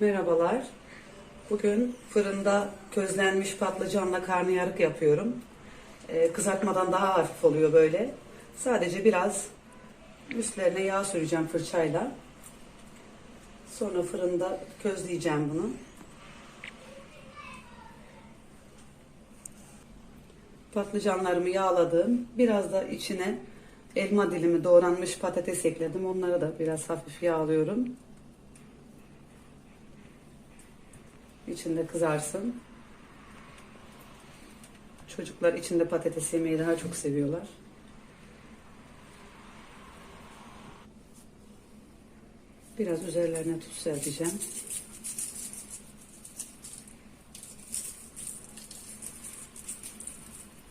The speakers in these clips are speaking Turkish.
Merhabalar. Bugün fırında közlenmiş patlıcanla karnıyarık yapıyorum. Ee, kızartmadan daha hafif oluyor böyle. Sadece biraz üstlerine yağ süreceğim fırçayla. Sonra fırında közleyeceğim bunu. Patlıcanlarımı yağladım. Biraz da içine elma dilimi doğranmış patates ekledim. Onları da biraz hafif yağlıyorum. İçinde kızarsın. Çocuklar içinde patates yemeyi daha çok seviyorlar. Biraz üzerlerine tuz serpeceğim.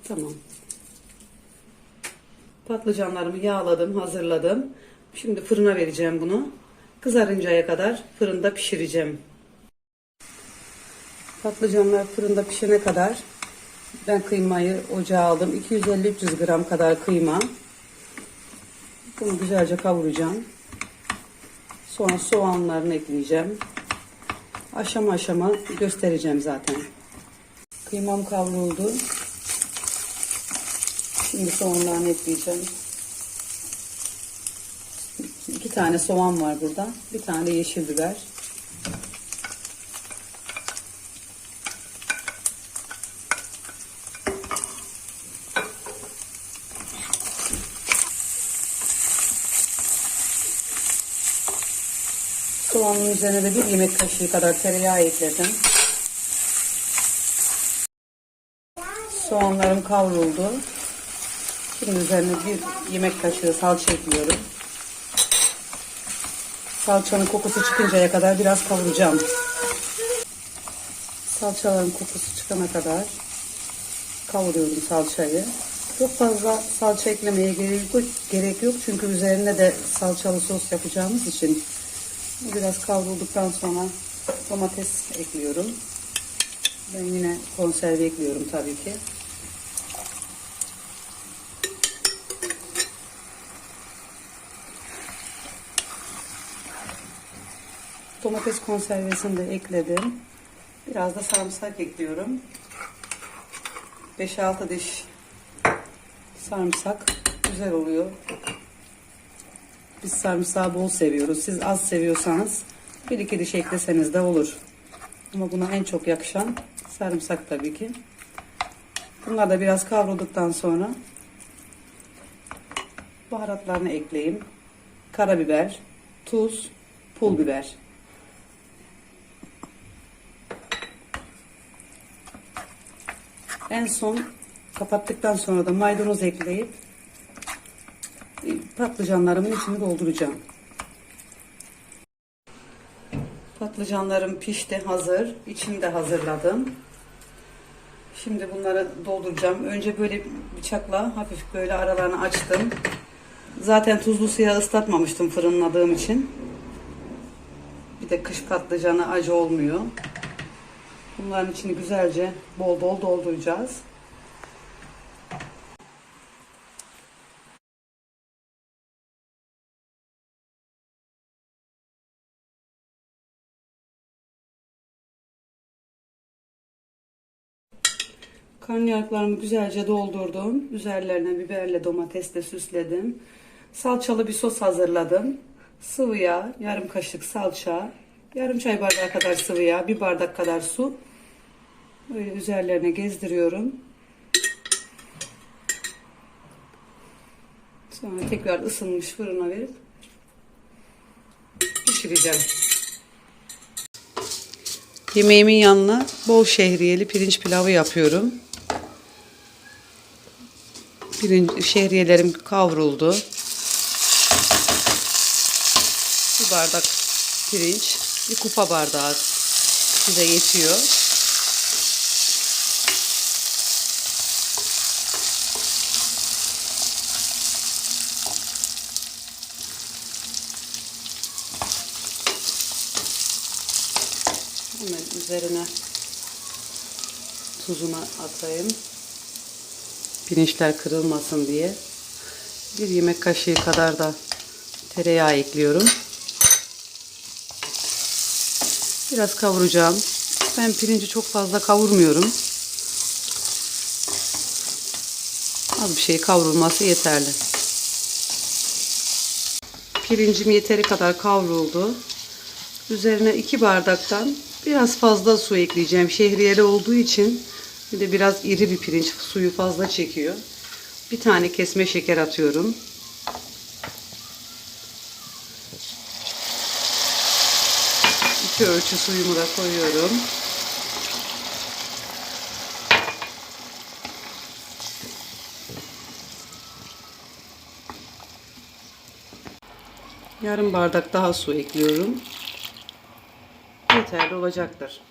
Tamam. Patlıcanlarımı yağladım, hazırladım. Şimdi fırına vereceğim bunu. Kızarıncaya kadar fırında pişireceğim. Patlıcanlar fırında pişene kadar ben kıymayı ocağa aldım. 250-300 gram kadar kıyma. Bunu güzelce kavuracağım. Sonra soğanlarını ekleyeceğim. Aşama aşama göstereceğim zaten. Kıymam kavruldu. Şimdi soğanlarını ekleyeceğim. İki tane soğan var burada. Bir tane yeşil biber. Soğanın üzerine de bir yemek kaşığı kadar tereyağı ekledim. Soğanlarım kavruldu. Şimdi üzerine bir yemek kaşığı salça ekliyorum. Salçanın kokusu çıkıncaya kadar biraz kavuracağım. Salçaların kokusu çıkana kadar kavuruyorum salçayı. Çok fazla salça eklemeye gerek yok, gerek yok çünkü üzerine de salçalı sos yapacağımız için biraz kavrulduktan sonra domates ekliyorum. Ben yine konserve ekliyorum tabii ki. Domates konservesini de ekledim. Biraz da sarımsak ekliyorum. 5-6 diş sarımsak güzel oluyor. Biz sarımsağı bol seviyoruz. Siz az seviyorsanız bir iki diş ekleseniz de olur. Ama buna en çok yakışan sarımsak tabii ki. Bunlar da biraz kavrulduktan sonra baharatlarını ekleyeyim. Karabiber, tuz, pul biber. En son kapattıktan sonra da maydanoz ekleyip patlıcanlarımın içini dolduracağım. Patlıcanlarım pişti hazır. İçini de hazırladım. Şimdi bunları dolduracağım. Önce böyle bıçakla hafif böyle aralarını açtım. Zaten tuzlu suya ıslatmamıştım fırınladığım için. Bir de kış patlıcanı acı olmuyor. Bunların içini güzelce bol bol dolduracağız. Karnıyarıklarımı güzelce doldurdum. Üzerlerine biberle domatesle süsledim. Salçalı bir sos hazırladım. Sıvı yağ, yarım kaşık salça, yarım çay bardağı kadar sıvı yağ, bir bardak kadar su. Böyle üzerlerine gezdiriyorum. Sonra tekrar ısınmış fırına verip pişireceğim. Yemeğimin yanına bol şehriyeli pirinç pilavı yapıyorum. Pirinç, şehriyelerim kavruldu. Bir bardak pirinç, bir kupa bardağı size yetiyor. Hemen üzerine tuzunu atayım. Pirinçler kırılmasın diye. Bir yemek kaşığı kadar da tereyağı ekliyorum. Biraz kavuracağım. Ben pirinci çok fazla kavurmuyorum. Az bir şey kavrulması yeterli. Pirincim yeteri kadar kavruldu. Üzerine iki bardaktan biraz fazla su ekleyeceğim. Şehriyeli olduğu için bir de biraz iri bir pirinç suyu fazla çekiyor. Bir tane kesme şeker atıyorum. İki ölçü suyumu da koyuyorum. Yarım bardak daha su ekliyorum. Yeterli olacaktır.